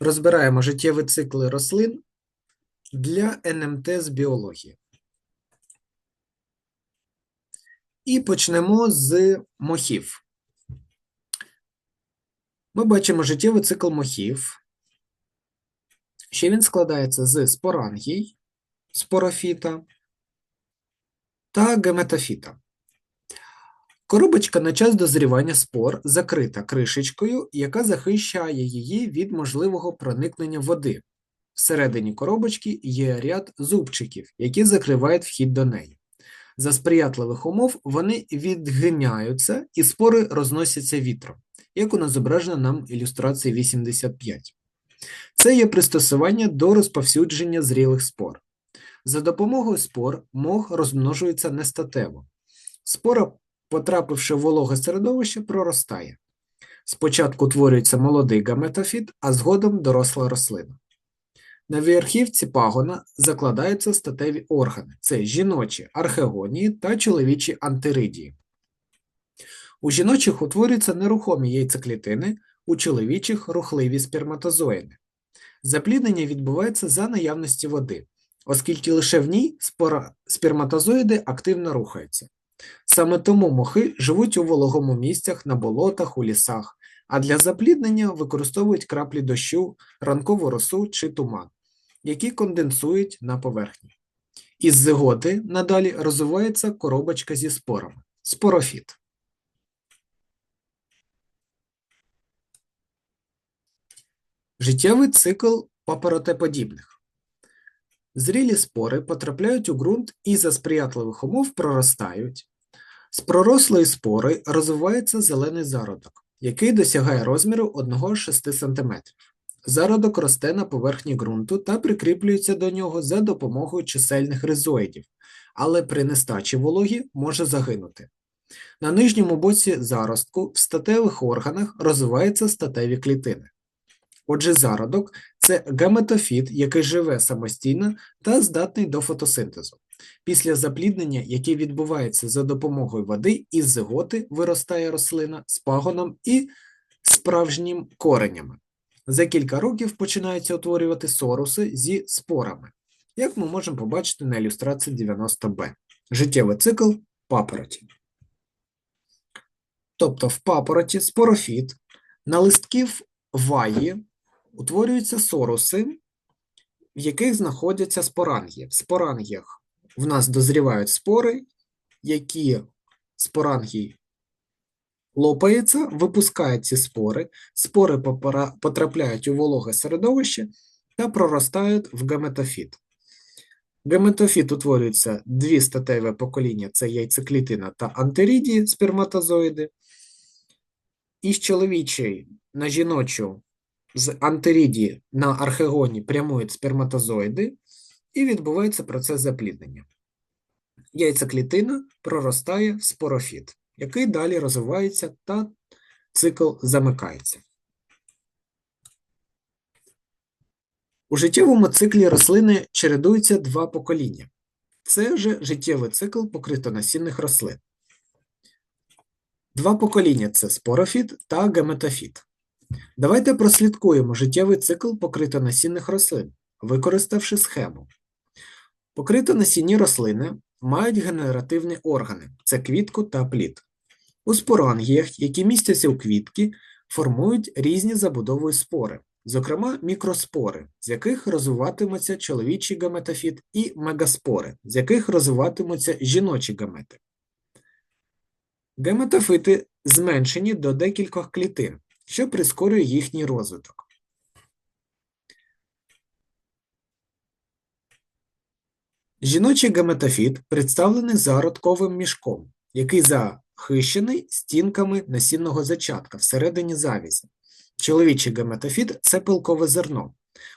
Розбираємо життєві цикли рослин для НМТ з біології. І почнемо з мохів. Ми бачимо життєвий цикл мохів, що він складається з спорангій, спорофіта та геметофіта. Коробочка на час дозрівання спор закрита кришечкою, яка захищає її від можливого проникнення води. Всередині коробочки є ряд зубчиків, які закривають вхід до неї. За сприятливих умов вони відгиняються і спори розносяться вітром, як у зображено нам ілюстрації 85. Це є пристосування до розповсюдження зрілих спор. За допомогою спор мох розмножується нестатево. Спора потрапивши в вологе середовище, проростає. Спочатку утворюється молодий гаметофіт, а згодом доросла рослина. На верхівці пагона закладаються статеві органи це жіночі архегонії та чоловічі антиридії. У жіночих утворюються нерухомі яйцеклітини, у чоловічих рухливі сперматозоїди. Запліднення відбувається за наявності води, оскільки лише в ній сперматозоїди активно рухаються. Саме тому мохи живуть у вологому місцях на болотах, у лісах, а для запліднення використовують краплі дощу, ранкову росу чи туман, які конденсують на поверхні. Із зиготи надалі розвивається коробочка зі спорами спорофіт. Життєвий цикл папоротеподібних. Зрілі спори потрапляють у ґрунт і за сприятливих умов проростають. З пророслої спори розвивається зелений зародок, який досягає розміру 1-6 см. Зародок росте на поверхні ґрунту та прикріплюється до нього за допомогою чисельних ризоїдів, але при нестачі вологі може загинути. На нижньому боці заростку в статевих органах розвиваються статеві клітини. Отже, зародок це гаметофіт, який живе самостійно та здатний до фотосинтезу. Після запліднення, яке відбувається за допомогою води, із зиготи виростає рослина з пагоном і справжнім коренями. За кілька років починаються утворювати соруси зі спорами, як ми можемо побачити на ілюстрації 90Б. Життєвий цикл папороті. Тобто в папороті спорофіт на листків ваї утворюються соруси, в яких знаходяться спорангії. В спорангіях в нас дозрівають спори, які спорангій лопаються, випускають ці спори, спори потрапляють у вологе середовище та проростають в гаметофіт. Гаметофіт утворюється дві статеве покоління це яйцеклітина та антеридії сперматозоїди. Із чоловічої на жіночу з антеридії на архегоні прямують сперматозоїди, і відбувається процес запліднення. Яйцеклітина проростає в спорофіт, який далі розвивається та цикл замикається. У життєвому циклі рослини чередуються два покоління. Це вже життєвий цикл покритонасінних рослин. Два покоління це спорофіт та геметофіт. Давайте прослідкуємо життєвий цикл покритонасінних рослин, використавши схему. Покритонасінні рослини мають генеративні органи це квітку та плід. У спорангіях, які містяться у квітки, формують різні забудової спори, зокрема мікроспори, з яких розвиватимуться чоловічий гаметофіт, і мегаспори, з яких розвиватимуться жіночі гамети. Геметофити зменшені до декількох клітин, що прискорює їхній розвиток. Жіночий гаметофіт представлений зародковим мішком, який захищений стінками насінного зачатка всередині завізі. Чоловічий гаметофіт – це пилкове зерно.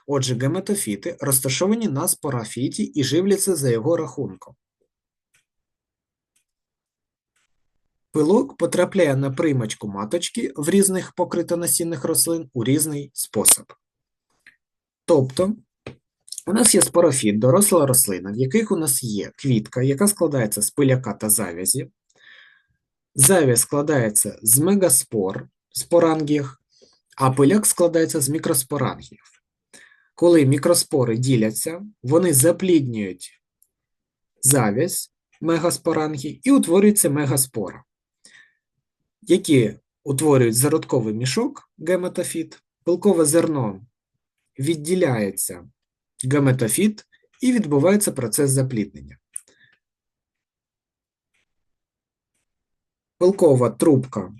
Отже, гаметофіти розташовані на спорафіті і живляться за його рахунком. Пилок потрапляє на приймачку маточки в різних покритонасінних рослин у різний спосіб. Тобто, у нас є спорофіт, доросла рослина, в яких у нас є квітка, яка складається з пиляка та завязі. Завязь складається з мегаспор, спорангіях, а пиляк складається з мікроспорангіїв. Коли мікроспори діляться, вони запліднюють завязь мегаспорангій і утворюється мегаспора, які утворюють зародковий мішок геметофіт, пилкове зерно відділяється геметофіт і відбувається процес запліднення. Пилкова трубка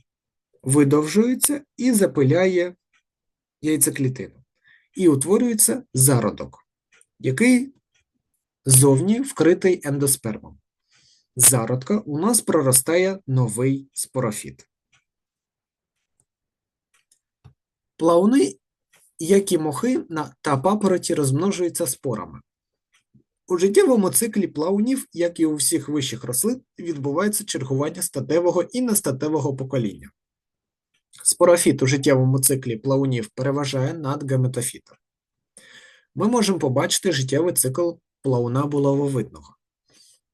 видовжується і запиляє яйцеклітину. І утворюється зародок, який зовні вкритий ендоспермом. Зародка у нас проростає новий спорофіт. Плавни, як і мохи та папороті, розмножуються спорами. У життєвому циклі плавнів, як і у всіх вищих рослин, відбувається чергування статевого і нестатевого покоління. Спорофіт у життєвому циклі плавунів переважає над геметофітом. Ми можемо побачити життєвий цикл плавуна булавовидного.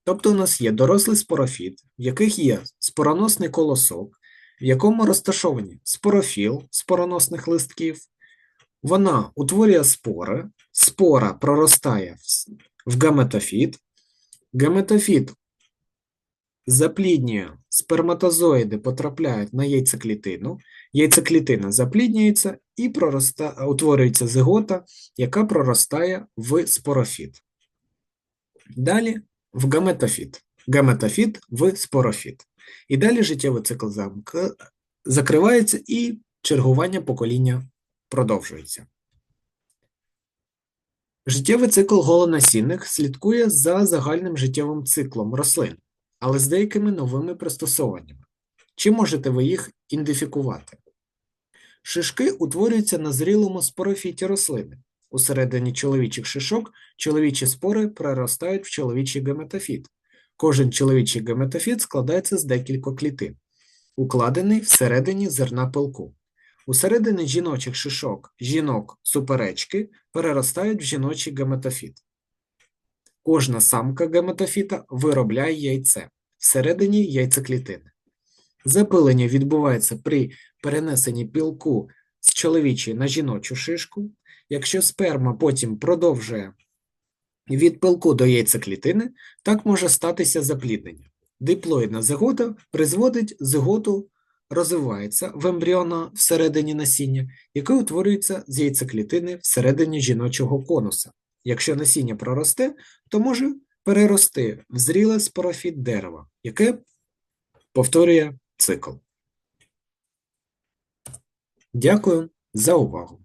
Тобто у нас є дорослий спорофіт, в яких є спороносний колосок, в якому розташовані спорофіл спороносних листків. Вона утворює спори, спора проростає в геметофіт, геметофіт запліднює, сперматозоїди потрапляють на яйцеклітину, яйцеклітина запліднюється і пророста, утворюється зигота, яка проростає в спорофіт. Далі в геметофіт. Геметофіт в спорофіт. І далі життєвий цикл замка закривається і чергування покоління продовжується. Життєвий цикл голонасінних слідкує за загальним життєвим циклом рослин, але з деякими новими пристосуваннями. Чи можете ви їх ідентифікувати? Шишки утворюються на зрілому спорофіті рослини. Усередині чоловічих шишок чоловічі спори проростають в чоловічий геметофіт. Кожен чоловічий геметофіт складається з декількох клітин, укладений всередині зерна пилку. Усередині жіночих шишок жінок суперечки переростають в жіночий геметофіт. Кожна самка геметофіта виробляє яйце всередині яйцеклітини. Запилення відбувається при перенесенні пілку з чоловічої на жіночу шишку. Якщо сперма потім продовжує від пилку до яйцеклітини, так може статися запліднення. Диплоїдна зигота призводить зиготу, розвивається в ембріона всередині насіння, яке утворюється з яйцеклітини всередині жіночого конуса. Якщо насіння проросте, то може перерости в зріле спорофіт дерева, яке повторює цикл. Дякую за увагу.